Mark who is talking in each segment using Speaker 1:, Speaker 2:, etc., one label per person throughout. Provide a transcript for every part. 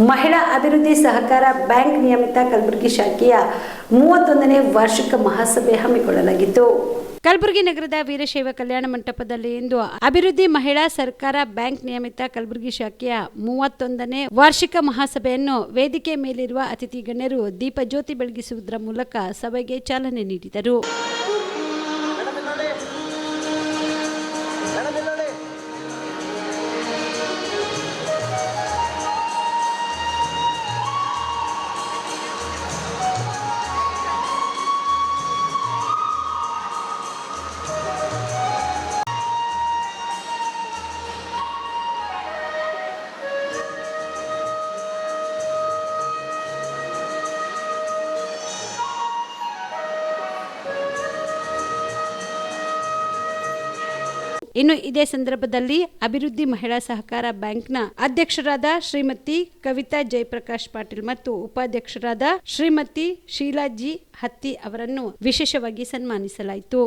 Speaker 1: ಮಹಿಳಾ ಅಭಿವೃದ್ಧಿ ಸಹಕಾರ ಬ್ಯಾಂಕ್ ನಿಯಮಿತ ಕಲಬುರಗಿ ಶಾಖೆಯ ಮೂವತ್ತೊಂದನೇ ವಾರ್ಷಿಕ ಮಹಾಸಭೆ ಹಮ್ಮಿಕೊಳ್ಳಲಾಗಿತ್ತು. ಕಲಬುರಗಿ ನಗರದ ವೀರಶೈವ ಕಲ್ಯಾಣ ಮಂಟಪದಲ್ಲಿ ಇಂದು ಅಭಿವೃದ್ಧಿ ಮಹಿಳಾ ಸರ್ಕಾರ ಬ್ಯಾಂಕ್ ನಿಯಮಿತ ಕಲಬುರಗಿ ಶಾಖೆಯ ಮೂವತ್ತೊಂದನೇ ವಾರ್ಷಿಕ ಮಹಾಸಭೆಯನ್ನು ವೇದಿಕೆ ಮೇಲಿರುವ ಅತಿಥಿ ಗಣ್ಯರು ದೀಪ ಜ್ಯೋತಿ ಬೆಳಗಿಸುವುದರ ಮೂಲಕ ಸಭೆಗೆ ಚಾಲನೆ ನೀಡಿದರು. ಇನ್ನು ಇದೇ ಸಂದರ್ಭದಲ್ಲಿ ಅಭಿವೃದ್ಧಿ ಮಹಿಳಾ ಸಹಕಾರ ಬ್ಯಾಂಕ್ನ ಅಧ್ಯಕ್ಷರಾದ ಶ್ರೀಮತಿ ಕವಿತಾ ಜಯಪ್ರಕಾಶ್ ಪಾಟೀಲ್ ಮತ್ತು ಉಪಾಧ್ಯಕ್ಷರಾದ ಶ್ರೀಮತಿ ಶೀಲಾಜಿ ಹತ್ತಿ ಅವರನ್ನು ವಿಶೇಷವಾಗಿ ಸನ್ಮಾನಿಸಲಾಯಿತು.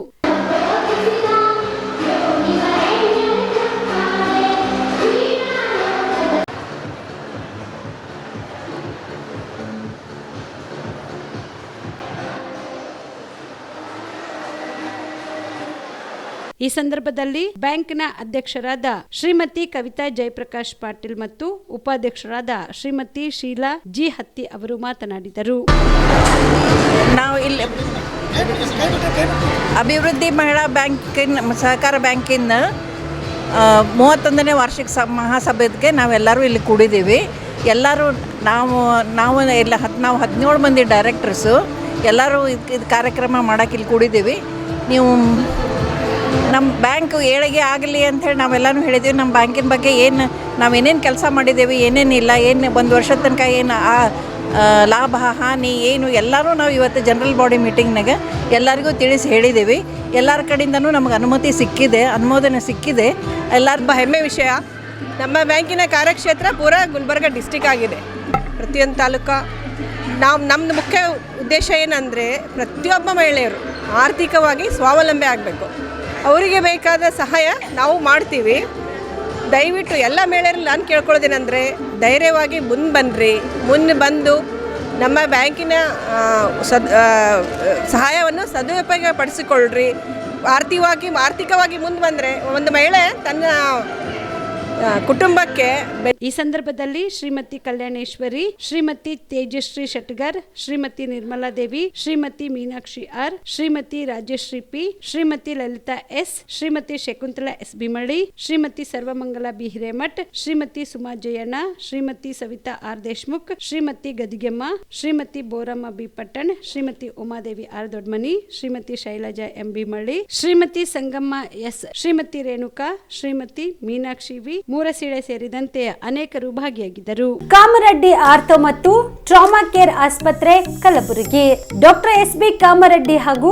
Speaker 1: ಈ ಸಂದರ್ಭದಲ್ಲಿ ಬ್ಯಾಂಕ್ನ ಅಧ್ಯಕ್ಷರಾದ ಶ್ರೀಮತಿ ಕವಿತಾ ಜಯಪ್ರಕಾಶ್ ಪಾಟೀಲ್ ಮತ್ತು ಉಪಾಧ್ಯಕ್ಷರಾದ ಶ್ರೀಮತಿ ಶೀಲಾ ಜಿ ಹತ್ತಿ ಅವರು ಮಾತನಾಡಿದರು.
Speaker 2: ನಾವು ಇಲ್ಲಿ ಅಭಿವೃದ್ಧಿ ಮಹಿಳಾ ಬ್ಯಾಂಕಿನ ಸಹಕಾರ ಬ್ಯಾಂಕಿನ ಮೂವತ್ತೊಂದನೇ ವಾರ್ಷಿಕ ಸ ಮಹಾಸಭೆಗೆ ನಾವೆಲ್ಲರೂ ಇಲ್ಲಿ ಕೂಡಿದ್ದೀವಿ. ಎಲ್ಲರೂ ನಾವು ನಾವು ಎಲ್ಲ ಹತ್, ನಾವು ಹದಿನೇಳು ಮಂದಿ ಡೈರೆಕ್ಟರ್ಸು. ಎಲ್ಲರೂ ಇದು ಕಾರ್ಯಕ್ರಮ ಮಾಡೋಕ್ಕೆ ಇಲ್ಲಿ ಕೂಡಿದ್ದೀವಿ. ನೀವು ನಮ್ಮ ಬ್ಯಾಂಕ್ ಏಳಿಗೆ ಆಗಲಿ ಅಂಥೇಳಿ ನಾವೆಲ್ಲನೂ ಹೇಳಿದ್ದೀವಿ ನಮ್ಮ ಬ್ಯಾಂಕಿನ ಬಗ್ಗೆ ಏನು ನಾವು ಏನೇನು ಕೆಲಸ ಮಾಡಿದ್ದೇವೆ ಏನೇನಿಲ್ಲ ಏನು ಒಂದು ವರ್ಷದ ತನಕ ಏನು ಆ ಲಾಭ, ಹಾನಿ, ಏನು ಎಲ್ಲರೂ ನಾವು ಇವತ್ತು ಜನರಲ್ ಬಾಡಿ ಮೀಟಿಂಗ್ನಾಗ ಎಲ್ಲರಿಗೂ ತಿಳಿಸಿ ಹೇಳಿದ್ದೀವಿ ಎಲ್ಲರ ಕಡೆಯಿಂದನೂ ನಮಗೆ ಅನುಮತಿ ಸಿಕ್ಕಿದೆ, ಅನುಮೋದನೆ ಸಿಕ್ಕಿದೆ. ಎಲ್ಲರ
Speaker 3: ಹೆಮ್ಮೆ ವಿಷಯ. ನಮ್ಮ ಬ್ಯಾಂಕಿನ ಕಾರ್ಯಕ್ಷೇತ್ರ ಪೂರ ಗುಲ್ಬರ್ಗ ಡಿಸ್ಟಿಕ್ ಆಗಿದೆ. ಪ್ರತಿಯೊಂದು ತಾಲೂಕು. ನಾವು ನಮ್ಮದು ಮುಖ್ಯ ಉದ್ದೇಶ ಏನಂದರೆ ಪ್ರತಿಯೊಬ್ಬ ಮಹಿಳೆಯರು ಆರ್ಥಿಕವಾಗಿ ಸ್ವಾವಲಂಬಿ ಆಗಬೇಕು. ಅವರಿಗೆ ಬೇಕಾದ ಸಹಾಯ ನಾವು ಮಾಡ್ತೀವಿ. ದಯವಿಟ್ಟು ಎಲ್ಲ ಮಹಿಳೆಯರಲ್ಲಿ ನಾನು ಕೇಳ್ಕೊಳ್ಳೋದೇನೆಂದರೆ, ಧೈರ್ಯವಾಗಿ ಮುಂದೆ ಬನ್ನಿರಿ ಮುಂದೆ ಬಂದು ನಮ್ಮ ಬ್ಯಾಂಕಿನ ಸದ್ ಸಹಾಯವನ್ನು ಸದುಪಯೋಗ ಪಡಿಸಿಕೊಳ್ಳ್ರಿ ಆರ್ಥಿಕವಾಗಿ ಆರ್ಥಿಕವಾಗಿ ಮುಂದೆ ಬಂದರೆ, ಒಂದು ಮಹಿಳೆ ತನ್ನ ಕುಟುಂಬಕ್ಕೆ
Speaker 1: ಈ ಸಂದರ್ಭದಲ್ಲಿ Shrimati Kalyaneshwari, Shrimati Tejashree Shetgar, Shrimati Nirmala Devi, Shrimati Meenakshi R, Shrimati Rajashree P, Shrimati Lalitha S, Shrimati Shakuntala S Bimali Shrimati Sarvamangala B Hiremath, Shrimati Suma Jayanna, Shrimati Savitha R Deshmukh, Shrimati Gadigemma, Shrimati Boramma B Pattan, Shrimati Umadevi R Dodmani, Shrimati Shailaja M Bimalli Shrimati Sangamma S, Shrimati Renuka, Shrimati Meenakshi V Moorasile ಸೇರಿದಂತೆ ಅನೇಕರು ಭಾಗಿಯಾಗಿದ್ದರು. Kamareddy ortho ಮತ್ತು trauma care ಆಸ್ಪತ್ರೆ Kalaburagi. Doctor S B Kamareddy ಹಾಗೂ